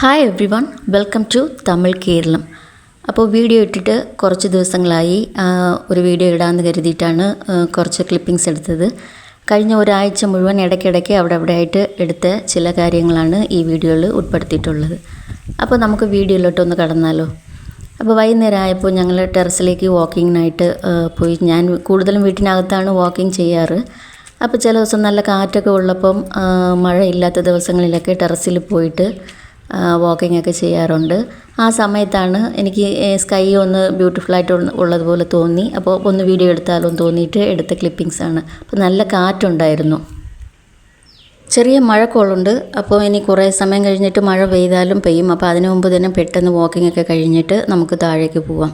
Hi everyone welcome to Tamil Keralam അപ്പോൾ video ഇട്ടിട്ട് കുറച്ച് ദിവസങ്ങളായി ഒരു വീഡിയോ ഇടാമെന്ന് കരുതിയിട്ടാണ് കുറച്ച് ക്ലിപ്പിങ്സ് എടുത്തത്. കഴിഞ്ഞ ഒരാഴ്ച മുഴുവൻ ഇടയ്ക്കിടയ്ക്ക് അവിടെ അവിടെ ആയിട്ട് എടുത്ത ചില കാര്യങ്ങളാണ് ഈ വീഡിയോയിൽ ഉൾപ്പെടുത്തിയിട്ടുള്ളത്. അപ്പോൾ നമുക്ക് വീഡിയോയിലോട്ടൊന്ന് കടന്നാലോ. അപ്പോൾ വൈകുന്നേരം ആയപ്പോൾ ഞങ്ങൾ ടെറസിലേക്ക് വാക്കിങ്ങിനായിട്ട് പോയി. ഞാൻ കൂടുതലും വീട്ടിനകത്താണ് വാക്കിംഗ് ചെയ്യാറ്. അപ്പോൾ ചില ദിവസം നല്ല കാറ്റൊക്കെ ഉള്ളപ്പം മഴയില്ലാത്ത ദിവസങ്ങളിലൊക്കെ ടെറസിൽ പോയിട്ട് വാക്കിംഗ് ഒക്കെ ചെയ്യാറുണ്ട്. ആ സമയത്താണ് എനിക്ക് സ്കൈ ഒന്ന് ബ്യൂട്ടിഫുള്ളായിട്ട് ഉള്ളതുപോലെ തോന്നി. അപ്പോൾ ഒന്ന് വീഡിയോ എടുത്താലോ തോന്നിയിട്ട് എടുത്ത ക്ലിപ്പിങ്സ് ആണ്. അപ്പോൾ നല്ല കാറ്റുണ്ടായിരുന്നു. ചെറിയ മഴക്കോളുണ്ട്. അപ്പോൾ ഇനി കുറേ സമയം കഴിഞ്ഞിട്ട് മഴ പെയ്താലും പെയ്യും. അപ്പോൾ അതിനു മുമ്പ് തന്നെ പെട്ടെന്ന് വാക്കിംഗ് ഒക്കെ കഴിഞ്ഞിട്ട് നമുക്ക് താഴേക്ക് പോവാം.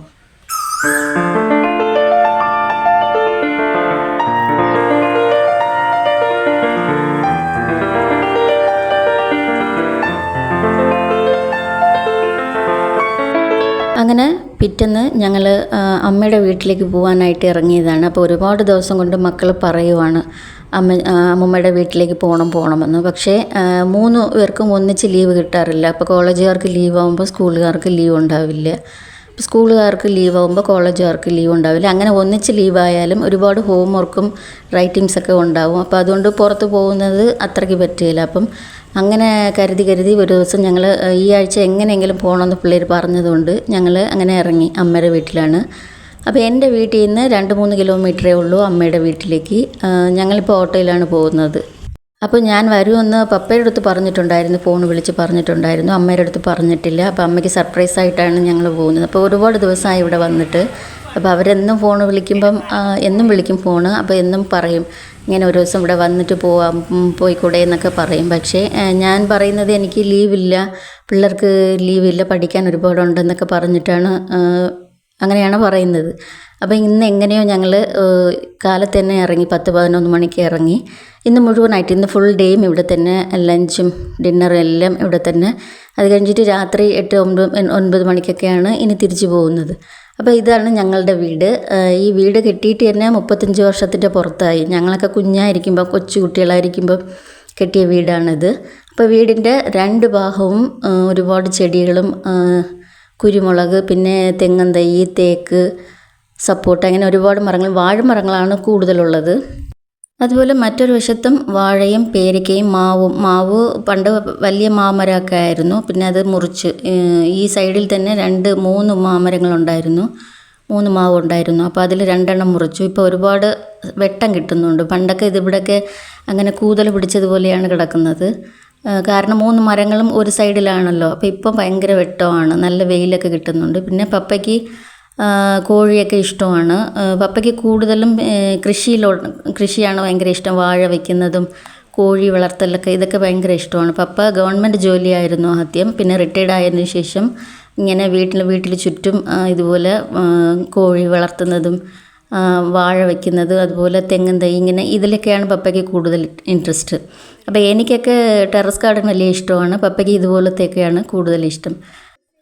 അങ്ങനെ പിറ്റേന്ന് ഞങ്ങൾ അമ്മയുടെ വീട്ടിലേക്ക് പോകാനായിട്ട് ഇറങ്ങിയതാണ്. അപ്പോൾ ഒരുപാട് ദിവസം കൊണ്ട് മക്കൾ പറയുവാണ് അമ്മ അമ്മമ്മയുടെ വീട്ടിലേക്ക് പോകണം പോകണമെന്ന് പക്ഷേ മൂന്ന് പേർക്കും ഒന്നിച്ച് ലീവ് കിട്ടാറില്ല. അപ്പോൾ കോളേജുകാർക്ക് ലീവ് ആകുമ്പോൾ സ്കൂളുകാർക്ക് ലീവ് ഉണ്ടാവില്ല. സ്കൂളുകാർക്ക് ലീവ് ആകുമ്പോൾ കോളേജുകാർക്ക് ലീവ് ഉണ്ടാവില്ല. അങ്ങനെ ഒന്നിച്ച് ലീവ് ആയാലും ഒരുപാട് ഹോംവർക്കും റൈറ്റിങ്സ് ഒക്കെ ഉണ്ടാവും. അപ്പോൾ അതുകൊണ്ട് പുറത്ത് പോകുന്നത് അത്രയ്ക്ക് പറ്റില്ല അപ്പം അങ്ങനെ കരുതി കരുതി ഒരു ദിവസം ഞങ്ങൾ ഈ ആഴ്ച എങ്ങനെയെങ്കിലും പോകണമെന്ന് പിള്ളേർ പറഞ്ഞതുകൊണ്ട് ഞങ്ങൾ അങ്ങനെ ഇറങ്ങി അമ്മയുടെ വീട്ടിലാണ്. അപ്പോൾ എന്റെ വീട്ടിൽ നിന്ന് രണ്ട് മൂന്ന് കിലോമീറ്ററേ ഉള്ളൂ അമ്മയുടെ വീട്ടിലേക്ക്. ഞങ്ങളിപ്പോൾ ഓട്ടോയിലാണ് പോകുന്നത്. അപ്പോൾ ഞാൻ വരുമെന്ന് പപ്പയുടെ അടുത്ത് പറഞ്ഞിട്ടുണ്ടായിരുന്നു ഫോൺ വിളിച്ച് പറഞ്ഞിട്ടുണ്ടായിരുന്നു. അമ്മയുടെ അടുത്ത് പറഞ്ഞിട്ടില്ല. അപ്പോൾ അമ്മയ്ക്ക് സർപ്രൈസ് ആയിട്ടാണ് ഞങ്ങൾ പോകുന്നത്. അപ്പോൾ ഒരുപാട് ദിവസമായി ഇവിടെ വന്നിട്ട് അപ്പോൾ അവരെന്നും ഫോൺ വിളിക്കുമ്പം എന്നും വിളിക്കും ഫോണ് അപ്പോൾ എന്നും പറയും. ഇങ്ങനെ ഒരു ദിവസം ഇവിടെ വന്നിട്ട് പോവാം പോയിക്കൂടെ എന്നൊക്കെ പറയും. പക്ഷേ ഞാൻ പറയുന്നത് എനിക്ക് ലീവില്ല പിള്ളേർക്ക് ലീവില്ല പഠിക്കാൻ ഒരുപാടുണ്ടെന്നൊക്കെ പറഞ്ഞിട്ടാണ് അങ്ങനെയാണ് പറയുന്നത്. അപ്പോൾ ഇന്ന് എങ്ങനെയോ ഞങ്ങൾ കാലത്ത് തന്നെ ഇറങ്ങി പത്ത് പതിനൊന്ന് മണിക്ക് ഇറങ്ങി. ഇന്ന് മുഴുവനായിട്ട് ഇന്ന് ഫുൾ ഡേയും ഇവിടെ തന്നെ ലഞ്ചും ഡിന്നറും എല്ലാം ഇവിടെ തന്നെ. അത് കഴിഞ്ഞിട്ട് രാത്രി എട്ട് ഒമ്പത് ഒൻപത് മണിക്കൊക്കെയാണ് ഇനി തിരിച്ചു പോകുന്നത്. അപ്പോൾ ഇതാണ് ഞങ്ങളുടെ വീട്. ഈ വീട് കെട്ടിയിട്ട് തന്നെ മുപ്പത്തഞ്ച് വർഷത്തിന്റെ പുറത്തായി. ഞങ്ങളൊക്കെ കുഞ്ഞായിരിക്കുമ്പോൾ കൊച്ചു കുട്ടികളായിരിക്കുമ്പോൾ കെട്ടിയ വീടാണിത്. അപ്പോൾ വീടിന്റെ രണ്ട് ഭാഗവും ഒരുപാട് ചെടികളും കുരുമുളക് പിന്നെ തെങ്ങന്തൈ തേക്ക് സപ്പോർട്ട് അങ്ങനെ ഒരുപാട് മരങ്ങൾ വാഴമരങ്ങളാണ് കൂടുതലുള്ളത്. അതുപോലെ മറ്റൊരു വശത്തും വാഴയും പേരയ്ക്കയും മാവും മാവ് പണ്ട് വലിയ മാമരമൊക്കെ ആയിരുന്നു. പിന്നെ അത് മുറിച്ച് ഈ സൈഡിൽ തന്നെ രണ്ട് മൂന്ന് മാമരങ്ങളുണ്ടായിരുന്നു. മൂന്ന് മാവ് ഉണ്ടായിരുന്നു. അപ്പോൾ അതിൽ രണ്ടെണ്ണം മുറിച്ചു. ഇപ്പോൾ ഒരുപാട് വെട്ടം കിട്ടുന്നുണ്ട്. പണ്ടൊക്കെ ഇതിവിടെയൊക്കെ അങ്ങനെ കൂതൽ പിടിച്ചതുപോലെയാണ് കിടക്കുന്നത്. കാരണം മൂന്ന് മരങ്ങളും ഒരു സൈഡിലാണല്ലോ. അപ്പോൾ ഇപ്പം ഭയങ്കര വെട്ടമാണ്. നല്ല വെയിലൊക്കെ കിട്ടുന്നുണ്ട്. പിന്നെ പപ്പയ്ക്ക് കോഴിയൊക്കെ ഇഷ്ടമാണ്. പപ്പയ്ക്ക് കൂടുതലും കൃഷിയിലോ കൃഷിയാണ് ഭയങ്കര ഇഷ്ടം. വാഴ വയ്ക്കുന്നതും കോഴി വളർത്തലൊക്കെ ഇതൊക്കെ ഭയങ്കര ഇഷ്ടമാണ്. പപ്പ ഗവൺമെന്റ് ജോലിയായിരുന്നു ആദ്യം. പിന്നെ റിട്ടയർഡ് ആയതിനു ശേഷം ഇങ്ങനെ വീട്ടിൽ വീട്ടിൽ ചുറ്റും ഇതുപോലെ കോഴി വളർത്തുന്നതും വാഴ വയ്ക്കുന്നത് അതുപോലെ തെങ്ങും തൈ ഇങ്ങനെ ഇതിലൊക്കെയാണ് പപ്പയ്ക്ക് കൂടുതൽ ഇൻട്രസ്റ്റ് അപ്പോൾ എനിക്കൊക്കെ ടെറസ് ഗാർഡൻ വലിയ ഇഷ്ടമാണ്. പപ്പയ്ക്ക് ഇതുപോലത്തെയൊക്കെയാണ് കൂടുതൽ ഇഷ്ടം.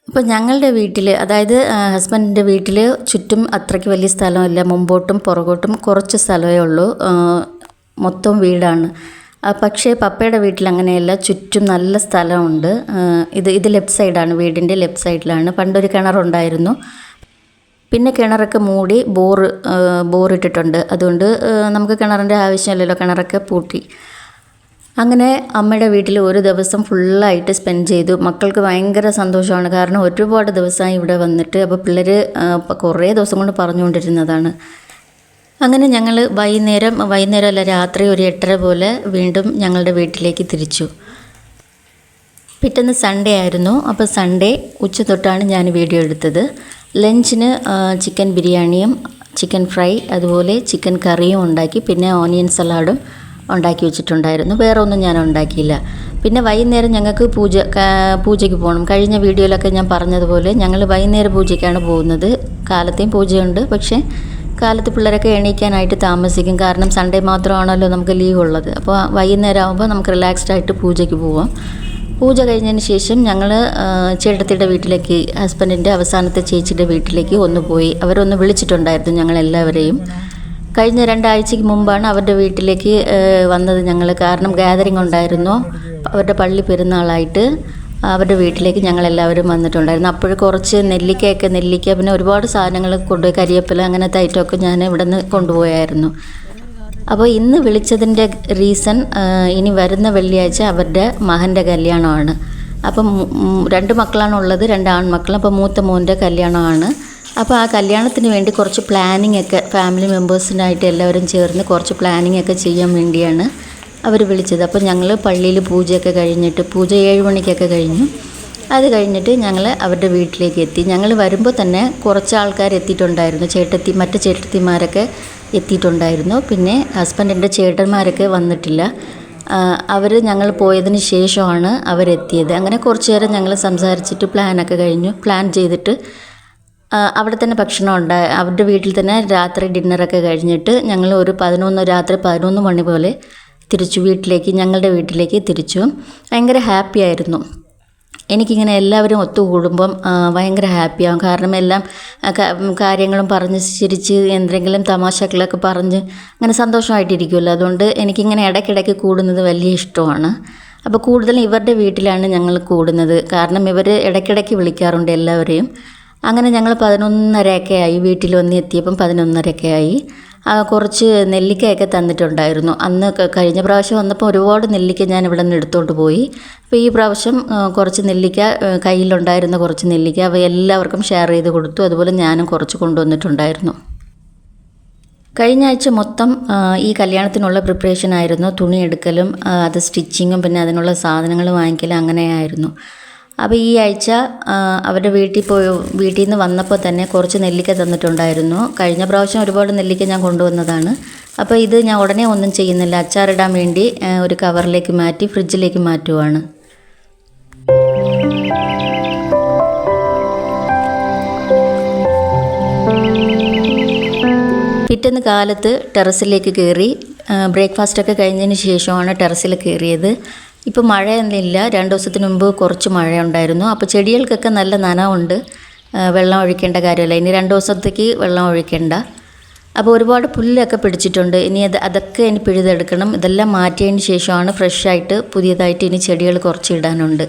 അപ്പോൾ ഞങ്ങളുടെ വീട്ടിൽ അതായത് ഹസ്ബൻഡിന്റെ വീട്ടിൽ ചുറ്റും അത്രയ്ക്ക് വലിയ സ്ഥലമില്ല. മുമ്പോട്ടും പുറകോട്ടും കുറച്ച് സ്ഥലമേ ഉള്ളൂ. മൊത്തം വീടാണ്. പക്ഷേ പപ്പയുടെ വീട്ടിൽ അങ്ങനെയല്ല. ചുറ്റും നല്ല സ്ഥലമുണ്ട്. ഇത് ഇത് ലെഫ്റ്റ് സൈഡാണ്. വീടിന്റെ ലെഫ്റ്റ് സൈഡിലാണ്. പണ്ടൊരു കിണറുണ്ടായിരുന്നു. പിന്നെ കിണറൊക്കെ മൂടി ബോർ ബോറിട്ടിട്ടുണ്ട്. അതുകൊണ്ട് നമുക്ക് കിണറിന്റെ ആവശ്യമില്ലല്ലോ. കിണറൊക്കെ പൂട്ടി. അങ്ങനെ അമ്മയുടെ വീട്ടിൽ ഒരു ദിവസം ഫുള്ളായിട്ട് സ്പെൻഡ് ചെയ്തു. മക്കൾക്ക് ഭയങ്കര സന്തോഷമാണ്. കാരണം ഒരുപാട് ദിവസമായി ഇവിടെ വന്നിട്ട് അപ്പോൾ പിള്ളേർ കുറേ ദിവസം കൊണ്ട് പറഞ്ഞുകൊണ്ടിരുന്നതാണ്. അങ്ങനെ ഞങ്ങൾ വൈകുന്നേരം വൈകുന്നേരം അല്ല രാത്രി ഒരു എട്ടര പോലെ വീണ്ടും ഞങ്ങളുടെ വീട്ടിലേക്ക് തിരിച്ചു. പിറ്റേന്ന് സൺഡേ ആയിരുന്നു. അപ്പോൾ സൺഡേ ഉച്ച തൊട്ടാണ് ഞാൻ വീഡിയോ എടുത്തത്. ലഞ്ചിന് ചിക്കൻ ബിരിയാണിയും ചിക്കൻ ഫ്രൈ അതുപോലെ ചിക്കൻ കറിയും ഉണ്ടാക്കി. പിന്നെ ഓനിയൻ സലാഡും ഉണ്ടാക്കി വെച്ചിട്ടുണ്ടായിരുന്നു. വേറെ ഒന്നും ഞാൻ ഉണ്ടാക്കിയില്ല. പിന്നെ വൈകുന്നേരം ഞങ്ങൾക്ക് പൂജ പൂജയ്ക്ക് പോകണം. കഴിഞ്ഞ വീഡിയോയിലൊക്കെ ഞാൻ പറഞ്ഞതുപോലെ ഞങ്ങൾ വൈകുന്നേര പൂജയ്ക്കാണ് പോകുന്നത്. കാലത്തെയും പൂജയുണ്ട്. പക്ഷേ കാലത്ത് പിള്ളേരൊക്കെ എണീക്കാനായിട്ട് താമസിക്കും. കാരണം സൺഡേ മാത്രമാണല്ലോ നമുക്ക് ലീവ് ഉള്ളത് അപ്പോൾ വൈകുന്നേരം ആകുമ്പോൾ നമുക്ക് റിലാക്സ്ഡ് ആയിട്ട് പൂജയ്ക്ക് പോവാം. പൂജ കഴിഞ്ഞതിന് ശേഷം ഞങ്ങൾ ചേട്ടത്തിയുടെ വീട്ടിലേക്ക് ഹസ്ബൻഡിന്റെ അവസാനത്തെ ചേച്ചിയുടെ വീട്ടിലേക്ക് ഒന്ന് പോയി. അവരൊന്ന് വിളിച്ചിട്ടുണ്ടായിരുന്നു ഞങ്ങളെല്ലാവരെയും. കഴിഞ്ഞ രണ്ടാഴ്ചയ്ക്ക് മുമ്പാണ് അവരുടെ വീട്ടിലേക്ക് വന്നത് ഞങ്ങൾ കാരണം ഗാദറിംഗ് ഉണ്ടായിരുന്നു. അവരുടെ പള്ളി പെരുന്നാളായിട്ട് അവരുടെ വീട്ടിലേക്ക് ഞങ്ങൾ എല്ലാവരും വന്നിട്ടുണ്ടായിരുന്നു. അപ്പോൾ കുറച്ച് നെല്ലിക്കയൊക്കെ നെല്ലിക്ക പിന്നെ ഒരുപാട് സാധനങ്ങൾ കൊണ്ടുപോയി കരിയപ്പില അങ്ങനത്തെ ഐറ്റമൊക്കെ ഞാൻ ഇവിടെ നിന്ന് കൊണ്ടുപോയായിരുന്നു. അപ്പോൾ ഇന്ന് വിളിച്ചതിന്റെ റീസൺ ഇനി വരുന്ന വെള്ളിയാഴ്ച അവരുടെ മകന്റെ കല്യാണമാണ്. അപ്പം രണ്ട് മക്കളാണുള്ളത് രണ്ട് ആൺമക്കൾ അപ്പോൾ മൂത്ത മോന്റെ കല്യാണമാണ്. അപ്പോൾ ആ കല്യാണത്തിന് വേണ്ടി കുറച്ച് പ്ലാനിങ് ഒക്കെ ഫാമിലി മെമ്പേഴ്സിനായിട്ട് എല്ലാവരും ചേർന്ന് കുറച്ച് പ്ലാനിങ് ഒക്കെ ചെയ്യാൻ വേണ്ടിയാണ് അവർ വിളിച്ചത്. അപ്പോൾ ഞങ്ങൾ പള്ളിയിൽ പൂജയൊക്കെ കഴിഞ്ഞിട്ട് പൂജ ഏഴ് മണിക്കൊക്കെ കഴിഞ്ഞു. അത് കഴിഞ്ഞിട്ട് ഞങ്ങൾ അവരുടെ വീട്ടിലേക്ക് എത്തി. ഞങ്ങൾ വരുമ്പോൾ തന്നെ കുറച്ച് ആൾക്കാർ എത്തിയിട്ടുണ്ടായിരുന്നു. ചേട്ടത്തി മറ്റ് ചേട്ടത്തിമാരൊക്കെ എത്തിയിട്ടുണ്ടായിരുന്നു. പിന്നെ ഹസ്ബൻഡിന്റെ ചേട്ടന്മാരൊക്കെ വന്നിട്ടില്ല. അവർ ഞങ്ങൾ പോയതിന് ശേഷമാണ് അവരെത്തിയത്. അങ്ങനെ കുറച്ച് നേരം ഞങ്ങൾ സംസാരിച്ചിട്ട് പ്ലാനൊക്കെ കഴിഞ്ഞു. പ്ലാൻ ചെയ്തിട്ട് അവിടെ തന്നെ ഭക്ഷണം ഉണ്ട്. അവരുടെ വീട്ടിൽ തന്നെ രാത്രി ഡിന്നറൊക്കെ കഴിഞ്ഞിട്ട് ഞങ്ങൾ ഒരു പതിനൊന്ന് രാത്രി പതിനൊന്ന് മണി പോലെ തിരിച്ചു വീട്ടിലേക്ക് ഞങ്ങളുടെ വീട്ടിലേക്ക് തിരിച്ചു. ഭയങ്കര ഹാപ്പി ആയിരുന്നു. എനിക്കിങ്ങനെ എല്ലാവരും ഒത്തുകൂടുമ്പം ഭയങ്കര ഹാപ്പിയാവും കാരണം എല്ലാം കാര്യങ്ങളും പറഞ്ഞ് ചിരിച്ച് എന്തെങ്കിലും തമാശകളൊക്കെ പറഞ്ഞ് അങ്ങനെ സന്തോഷമായിട്ടിരിക്കുമല്ലോ അതുകൊണ്ട് എനിക്കിങ്ങനെ ഇടയ്ക്കിടയ്ക്ക് കൂടുന്നത് വലിയ ഇഷ്ടമാണ്. അപ്പോൾ കൂടുതലും ഇവരുടെ വീട്ടിലാണ് ഞങ്ങൾ കൂടുന്നത്. കാരണം ഇവർ ഇടയ്ക്കിടയ്ക്ക് വിളിക്കാറുണ്ട് എല്ലാവരെയും. അങ്ങനെ ഞങ്ങൾ പതിനൊന്നരയൊക്കെ ആയി വീട്ടിൽ വന്ന് എത്തിയപ്പം പതിനൊന്നരയൊക്കെ ആയി കുറച്ച് നെല്ലിക്കയൊക്കെ തന്നിട്ടുണ്ടായിരുന്നു. അന്ന് കഴിഞ്ഞ പ്രാവശ്യം വന്നപ്പോൾ ഒരുപാട് നെല്ലിക്ക ഞാൻ ഇവിടെ നിന്ന് എടുത്തുകൊണ്ട് പോയി. അപ്പോൾ ഈ പ്രാവശ്യം കുറച്ച് നെല്ലിക്ക കയ്യിലുണ്ടായിരുന്ന കുറച്ച് നെല്ലിക്ക അവ എല്ലാവർക്കും ഷെയർ ചെയ്ത് കൊടുത്തു. അതുപോലെ ഞാനും കുറച്ച് കൊണ്ടുവന്നിട്ടുണ്ടായിരുന്നു. കഴിഞ്ഞ ആഴ്ച മൊത്തം ഈ കല്യാണത്തിനുള്ള പ്രിപ്പറേഷൻ ആയിരുന്നു. തുണി എടുക്കലും അത് സ്റ്റിച്ചിങ്ങും പിന്നെ അതിനുള്ള സാധനങ്ങൾ വാങ്ങിക്കലും അങ്ങനെയായിരുന്നു. അപ്പോൾ ഈ ആഴ്ച അവരുടെ വീട്ടിൽ പോയി വീട്ടിൽ നിന്ന് വന്നപ്പോൾ തന്നെ കുറച്ച് നെല്ലിക്ക തന്നിട്ടുണ്ടായിരുന്നു. കഴിഞ്ഞ പ്രാവശ്യം ഒരുപാട് നെല്ലിക്ക ഞാൻ കൊണ്ടുവന്നതാണ്. അപ്പോൾ ഇത് ഞാൻ ഉടനെ ഒന്നും ചെയ്യുന്നില്ല. അച്ചാറിടാൻ വേണ്ടി ഒരു കവറിലേക്ക് മാറ്റി ഫ്രിഡ്ജിലേക്ക് മാറ്റുവാണ്. പിറ്റേന്ന് കാലത്ത് ടെറസിലേക്ക് കയറി ബ്രേക്ക്ഫാസ്റ്റൊക്കെ കഴിഞ്ഞതിന് ശേഷമാണ് ടെറസിൽ കയറിയത് ഇപ്പോൾ മഴയൊന്നുമില്ല. രണ്ട് ദിവസത്തിന് മുമ്പ് കുറച്ച് മഴ ഉണ്ടായിരുന്നു അപ്പോൾ ചെടികൾക്കൊക്കെ നല്ല നനവുണ്ട്. വെള്ളം ഒഴിക്കേണ്ട കാര്യമല്ല. ഇനി രണ്ട് ദിവസത്തേക്ക് വെള്ളം ഒഴിക്കേണ്ട. അപ്പോൾ ഒരുപാട് പുല്ലൊക്കെ പിടിച്ചിട്ടുണ്ട്. ഇനി അത് അതൊക്കെ ഇനി പിഴുതെടുക്കണം. ഇതെല്ലാം മാറ്റിയതിന് ശേഷമാണ് ഫ്രഷായിട്ട് പുതിയതായിട്ട് ഇനി ചെടികൾ കുറച്ച് ഇടാനുണ്ട്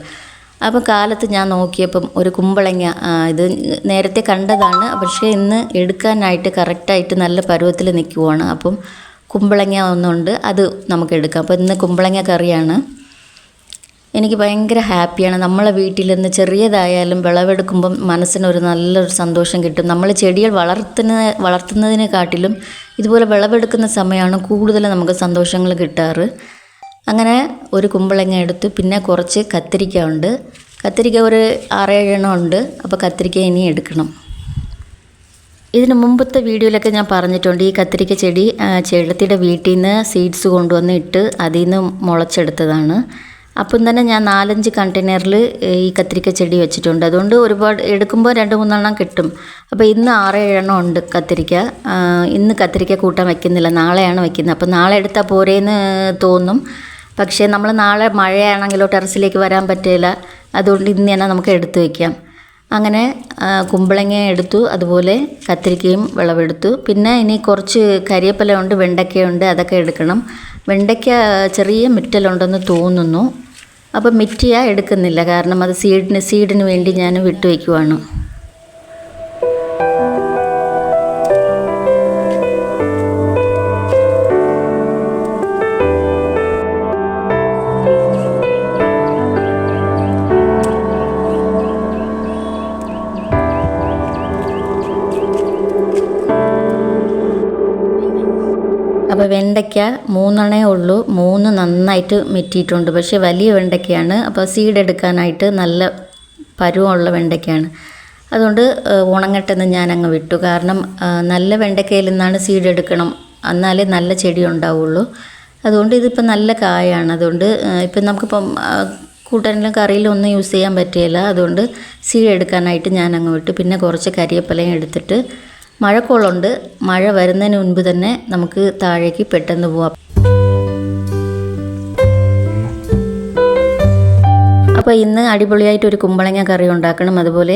അപ്പോൾ കാലത്ത് ഞാൻ നോക്കിയപ്പം ഒരു കുമ്പളങ്ങ ഇത് നേരത്തെ കണ്ടതാണ്. പക്ഷേ ഇന്ന് എടുക്കാനായിട്ട് കറക്റ്റായിട്ട് നല്ല പരുവത്തിൽ നിൽക്കുവാണ്. അപ്പം കുമ്പളങ്ങ ഒന്നുണ്ട്. അത് നമുക്ക് എടുക്കാം. അപ്പോൾ ഇന്ന് കുമ്പളങ്ങ കറിയാണ്. എനിക്ക് ഭയങ്കര ഹാപ്പിയാണ്. നമ്മളെ വീട്ടിൽ നിന്ന് ചെറിയതായാലും വിളവെടുക്കുമ്പം മനസ്സിനൊരു നല്ലൊരു സന്തോഷം കിട്ടും. നമ്മൾ ചെടികൾ വളർത്തുന്ന വളർത്തുന്നതിനെക്കാട്ടിലും ഇതുപോലെ വിളവെടുക്കുന്ന സമയമാണ് കൂടുതൽ നമുക്ക് സന്തോഷങ്ങൾ കിട്ടാറ്. അങ്ങനെ ഒരു കുമ്പളങ്ങ എടുത്തു. പിന്നെ കുറച്ച് കത്തിരിക്ക ഉണ്ട്. കത്തിരിക്ക ഒരു ആറേഴെണ്ണം ഉണ്ട്. അപ്പോൾ കത്തിരിക്ക ഇനി എടുക്കണം. ഇതിന് മുമ്പത്തെ വീഡിയോയിലൊക്കെ ഞാൻ പറഞ്ഞിട്ടുണ്ട്. ഈ കത്തിരിക്ക ചെടി ചേട്ടത്തിയുടെ വീട്ടിൽ നിന്ന് സീഡ്സ് കൊണ്ടുവന്ന് ഇട്ട് അതിൽ നിന്ന് മുളച്ചെടുത്തതാണ്. അപ്പം തന്നെ ഞാൻ നാലഞ്ച് കണ്ടെയ്നറിൽ ഈ കത്തിരിക്ക ചെടി വെച്ചിട്ടുണ്ട്. അതുകൊണ്ട് ഒരുപാട് എടുക്കുമ്പോൾ രണ്ട് മൂന്നെണ്ണം കിട്ടും. അപ്പോൾ ഇന്ന് ആറ് ഏഴെണ്ണം ഉണ്ട് കത്തിരിക്ക ഇന്ന് കത്തിരിക്ക കൂട്ടാൻ വെക്കുന്നില്ല. നാളെയാണ് വെക്കുന്നത്. അപ്പോൾ നാളെ എടുത്താൽ പോരേന്ന് തോന്നും. പക്ഷേ നമ്മൾ നാളെ മഴയാണെങ്കിലോ ടെറസിലേക്ക് വരാൻ പറ്റില്ല അതുകൊണ്ട് ഇന്ന് തന്നെ നമുക്ക് എടുത്തു വയ്ക്കാം അങ്ങനെ കുമ്പളങ്ങ എടുത്തു. അതുപോലെ കത്തിരിക്കയും വിളവെടുത്തു. പിന്നെ ഇനി കുറച്ച് കരിയപ്പലുണ്ട് വെണ്ടയ്ക്കയുണ്ട് അതൊക്കെ എടുക്കണം. വെണ്ടയ്ക്ക ചെറിയ മിറ്റലുണ്ടെന്ന് തോന്നുന്നു. അപ്പം മിറ്റിയ എടുക്കുന്നില്ല. കാരണം അത് സീഡിന് സീഡിന് വേണ്ടി ഞാൻ വിട്ടു വയ്ക്കുവാണ് വെണ്ടയ്ക്ക മൂന്നെണ്ണേ ഉള്ളൂ. മൂന്ന് നന്നായിട്ട് മെറ്റിയിട്ടുണ്ട്. പക്ഷേ വലിയ വെണ്ടയ്ക്കയാണ്. അപ്പോൾ സീഡ് എടുക്കാനായിട്ട് നല്ല പരുവമുള്ള വെണ്ടയ്ക്കയാണ്. അതുകൊണ്ട് ഉണങ്ങട്ടെന്ന് ഞാൻ അങ്ങ് വിട്ടു. കാരണം നല്ല വെണ്ടയ്ക്കയിൽ നിന്നാണ് സീഡ് എടുക്കണം. എന്നാലേ നല്ല ചെടി ഉണ്ടാവുള്ളൂ. അതുകൊണ്ട് ഇതിപ്പോൾ നല്ല കായാണ്. അതുകൊണ്ട് ഇപ്പം നമുക്കിപ്പം കൂട്ടാനിലും കറിയിലും ഒന്നും യൂസ് ചെയ്യാൻ പറ്റിയില്ല. അതുകൊണ്ട് സീഡ് എടുക്കാനായിട്ട് ഞാൻ അങ്ങ് വിട്ടു. പിന്നെ കുറച്ച് കരിയപ്പലയും എടുത്തിട്ട് മഴക്കോളുണ്ട്. മഴ വരുന്നതിന് മുൻപ് തന്നെ നമുക്ക് താഴേക്ക് പെട്ടെന്ന് പോവാം. അപ്പോൾ ഇന്ന് അടിപൊളിയായിട്ട് ഒരു കുമ്പളങ്ങ കറി ഉണ്ടാക്കണം. അതുപോലെ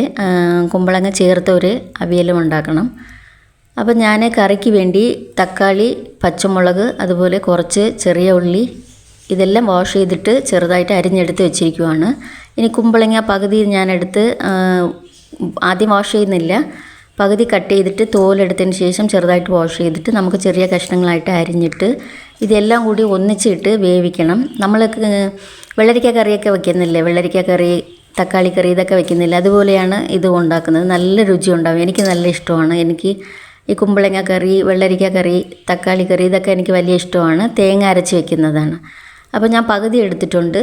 കുമ്പളങ്ങ ചേർത്ത ഒരു അവിയലും ഉണ്ടാക്കണം. അപ്പോൾ ഞാൻ കറിക്ക് വേണ്ടി തക്കാളി പച്ചമുളക് അതുപോലെ കുറച്ച് ചെറിയ ഉള്ളി ഇതെല്ലാം വാഷ് ചെയ്തിട്ട് ചെറുതായിട്ട് അരിഞ്ഞെടുത്ത് വെച്ചിരിക്കുവാണ്. ഇനി കുമ്പളങ്ങ പകുതി ഞാനെടുത്ത് ആദ്യം വാഷ് ചെയ്യുന്നില്ല. പകുതി കട്ട് ചെയ്തിട്ട് തോലെടുത്തതിന് ശേഷം ചെറുതായിട്ട് വാഷ് ചെയ്തിട്ട് നമുക്ക് ചെറിയ കഷ്ണങ്ങളായിട്ട് അരിഞ്ഞിട്ട് ഇതെല്ലാം കൂടി ഒന്നിച്ചിട്ട് വേവിക്കണം. നമ്മൾ വെള്ളരിക്ക കറിയൊക്കെ വെക്കുന്നില്ലേ? വെള്ളരിക്ക കറി തക്കാളി കറി ഇതൊക്കെ വെക്കുന്നില്ല? അതുപോലെയാണ് ഇത് ഉണ്ടാക്കുന്നത്. നല്ല രുചി ഉണ്ടാവും. എനിക്ക് നല്ല ഇഷ്ടമാണ്. എനിക്ക് ഈ കുമ്പളങ്ങ കറി വെള്ളരിക്ക കറി തക്കാളി കറി ഇതൊക്കെ എനിക്ക് വലിയ ഇഷ്ടമാണ്. തേങ്ങ അരച്ച് വെക്കുന്നതാണ്. അപ്പോൾ ഞാൻ പകുതി എടുത്തിട്ടുണ്ട്.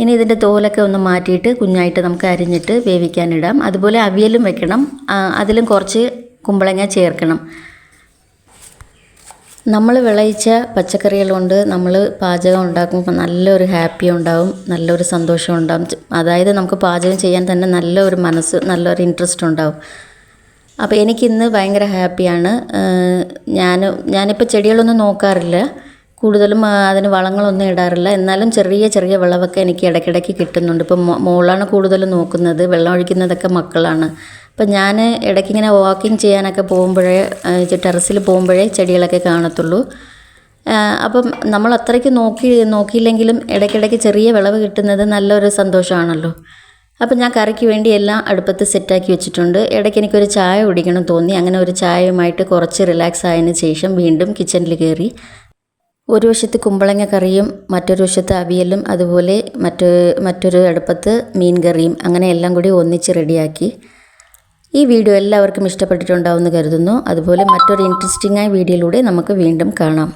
ഇനി ഇതിന്റെ തോലൊക്കെ ഒന്ന് മാറ്റിയിട്ട് കുഞ്ഞായിട്ട് നമുക്ക് അരിഞ്ഞിട്ട് വേവിക്കാനിടാം. അതുപോലെ അവിയലും വെക്കണം. അതിലും കുറച്ച് കുമ്പളങ്ങ ചേർക്കണം. നമ്മൾ വിളയിച്ച പച്ചക്കറികൾ കൊണ്ട് നമ്മൾ പാചകം ഉണ്ടാക്കുമ്പോൾ നല്ലൊരു ഹാപ്പി ഉണ്ടാവും നല്ലൊരു സന്തോഷം ഉണ്ടാവും. അതായത് നമുക്ക് പാചകം ചെയ്യാൻ തന്നെ നല്ലൊരു മനസ്സ് നല്ലൊരു ഇൻട്രസ്റ്റ് ഉണ്ടാവും. അപ്പോൾ എനിക്കിന്ന് ഭയങ്കര ഹാപ്പിയാണ്. ഞാൻ ഞാനിപ്പോൾ ചെടികളൊന്നും നോക്കാറില്ല. കൂടുതലും അതിന് വളങ്ങളൊന്നും ഇടാറില്ല. എന്നാലും ചെറിയ ചെറിയ വിളവൊക്കെ എനിക്ക് ഇടയ്ക്കിടയ്ക്ക് കിട്ടുന്നുണ്ട്. ഇപ്പം മോളാണ് കൂടുതലും നോക്കുന്നത്. വെള്ളം ഒഴിക്കുന്നതൊക്കെ മക്കളാണ്. അപ്പം ഞാൻ ഇടയ്ക്കിങ്ങനെ വാക്കിംഗ് ചെയ്യാനൊക്കെ പോകുമ്പോഴേ ടെറസിൽ പോകുമ്പോഴേ ചെടികളൊക്കെ കാണത്തുള്ളൂ. അപ്പം നമ്മൾ അത്രയ്ക്ക് നോക്കി നോക്കിയില്ലെങ്കിലും ഇടയ്ക്കിടയ്ക്ക് ചെറിയ വിളവ് കിട്ടുന്നത് നല്ലൊരു സന്തോഷമാണല്ലോ. അപ്പം ഞാൻ കറിക്ക് വേണ്ടി എല്ലാം അടുപ്പത്ത് സെറ്റാക്കി വെച്ചിട്ടുണ്ട്. ഇടയ്ക്ക് എനിക്കൊരു ചായ കുടിക്കണം തോന്നി. അങ്ങനെ ഒരു ചായയുമായിട്ട് കുറച്ച് റിലാക്സ് ആയതിന് ശേഷം വീണ്ടും കിച്ചണിൽ കയറി ഒരു വശത്ത് കുമ്പളങ്ങ കറിയും മറ്റൊരു വശത്ത് അവിയലും അതുപോലെ മറ്റ് മറ്റൊരു അടുപ്പത്ത് മീൻ കറിയും അങ്ങനെ എല്ലാം കൂടി ഒന്നിച്ച് റെഡിയാക്കി. ഈ വീഡിയോ എല്ലാവർക്കും ഇഷ്ടപ്പെട്ടിട്ടുണ്ടാവുമെന്ന് കരുതുന്നു. അതുപോലെ മറ്റൊരു ഇൻട്രസ്റ്റിംഗ് ആയ വീഡിയോയിലൂടെ നമുക്ക് വീണ്ടും കാണാം.